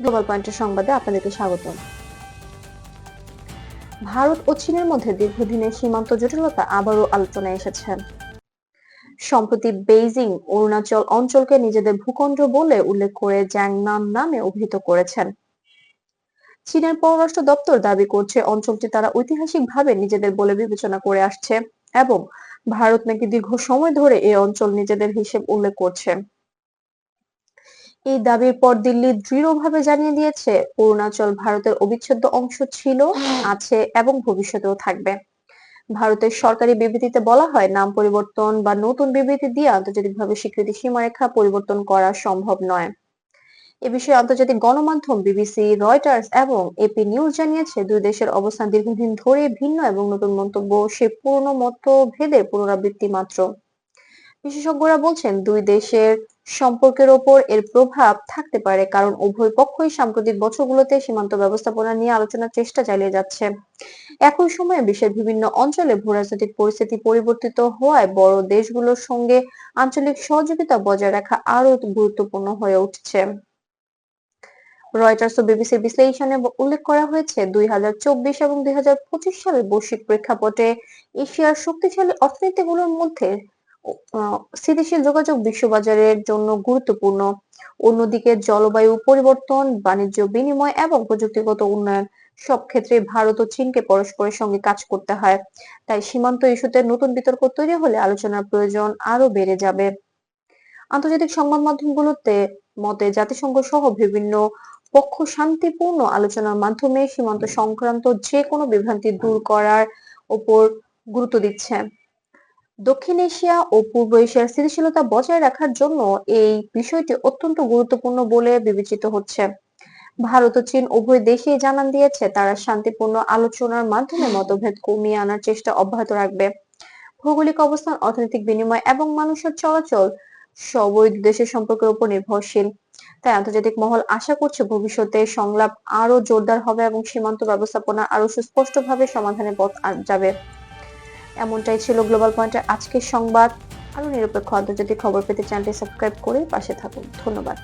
Global পয়েন্টের সংবাদে আপনাদেরকে স্বাগত ভারত ও চীনের মধ্যে দীর্ঘদিনের সীমান্ত জটিলতা আবারও আলোচনায় এসেছে। সম্প্রতি বেইজিং, অরুণাচল অঞ্চলকে নিজেদের ভূখণ্ড বলে উল্লেখ করে জ্যাংনাম নামে অভিহিত করেছেন। চীনের পররাষ্ট্র দপ্তর দাবি করছে, অঞ্চলটি তারা ঐতিহাসিকভাবে নিজেদের বলে বিবেচনা করে আসছে এবং ভারত নাকি দীর্ঘ সময় ধরে এই অঞ্চল নিজেদের হিসেব উল্লেখ করছে। এই দাবির পর দিল্লি দৃঢ়ভাবে জানিয়ে দিয়েছে, অরুণাচল ভারতের অবিচ্ছেদ্য অংশ ছিল, আছে এবং ভবিষ্যতেও থাকবে। ভারতের সরকারি বিবৃতিতে বলা হয়, নাম পরিবর্তন বা নতুন বিবৃতি দিয়ে আন্তর্জাতিকভাবে স্বীকৃতি সীমারেখা পরিবর্তন করা সম্ভব নয়। এ বিষয়ে আন্তর্জাতিক গণমাধ্যম, বিবিসি, রয়টার্স এবং এপি নিউজ জানিয়েছে, দুই দেশের অবস্থান দীর্ঘদিন ধরে ভিন্ন এবং নতুন মন্তব্য সে পুরনো মতভেদের পুনরাবৃত্তি মাত্র। বিশেষজ্ঞরা বলছেন, দুই দেশের সম্পর্কের ওপর এর প্রভাব থাকতে পারে, কারণ উভয় পক্ষই সাম্প্রতিক বছরগুলোতে সীমান্ত ব্যবস্থাপনা নিয়ে আলোচনার চেষ্টা চালিয়ে যাচ্ছে। একই সময়ে বিশ্বের বিভিন্ন অঞ্চলে ভূরাজনৈতিক পরিস্থিতি পরিবর্তিত হওয়ায় বড় দেশগুলোর সঙ্গে আঞ্চলিক সহযোগিতা বজায় রাখা আরও গুরুত্বপূর্ণ হয়ে উঠছে। রয়টার্স ও বিবিসির বিশ্লেষণে উল্লেখ করা হয়েছে, দুই হাজার চব্বিশ এবং দুই হাজার পঁচিশ সালের বৈশ্বিক প্রেক্ষাপটে এশিয়ার শক্তিশালী অর্থনীতিগুলোর মধ্যে স্থিতিশীল যোগাযোগ বিশ্ববাজারের জন্য গুরুত্বপূর্ণ। অন্যদিকে জলবায়ু পরিবর্তন, বাণিজ্য বিনিময় এবং প্রযুক্তিগত উন্নয়ন সব ক্ষেত্রে ভারত ও চীনকে পরস্পরের সঙ্গে কাজ করতে হয়। তাই সীমান্ত ইস্যুতে নতুন বিতর্ক তৈরি হলে আলোচনার প্রয়োজন আরও বেড়ে যাবে। আন্তর্জাতিক সংবাদ মাধ্যমগুলোতে মতে জাতিসংঘ সহ বিভিন্ন পক্ষ শান্তিপূর্ণ আলোচনার মাধ্যমে সীমান্ত সংক্রান্ত যে কোনো বিভ্রান্তি দূর করার ওপর গুরুত্ব দিচ্ছে। দক্ষিণ এশিয়া ও পূর্ব এশিয়ার স্থিতিশীলতা বজায় রাখার জন্য এই বিষয়টি অত্যন্ত গুরুত্বপূর্ণ বলে বিবেচিত হচ্ছে। ভারত ও চীন উভয় দেশেই জানান দিয়েছে তারা শান্তিপূর্ণ আলোচনার মাধ্যমে মতভেদ কমিয়ে আনার চেষ্টা অব্যাহত রাখবে। ভৌগোলিক অবস্থান অর্থনৈতিক বিনিময় এবং মানুষের চলাচল সবই দেশের সম্পর্কের উপর নির্ভরশীল। তাই আন্তর্জাতিক মহল আশা করছে ভবিষ্যতে সংলাপ আরও জোরদার হবে এবং সীমান্ত ব্যবস্থাপনা আরও সুস্পষ্টভাবে সমাধানের পথ যাবে। এমনটাই ছিল গ্লোবাল পয়েন্টের আজকের সংবাদ। আরও নিরপেক্ষ আন্তর্জাতিক খবর পেতে চ্যানেলটি সাবস্ক্রাইব করে পাশে থাকুন। ধন্যবাদ।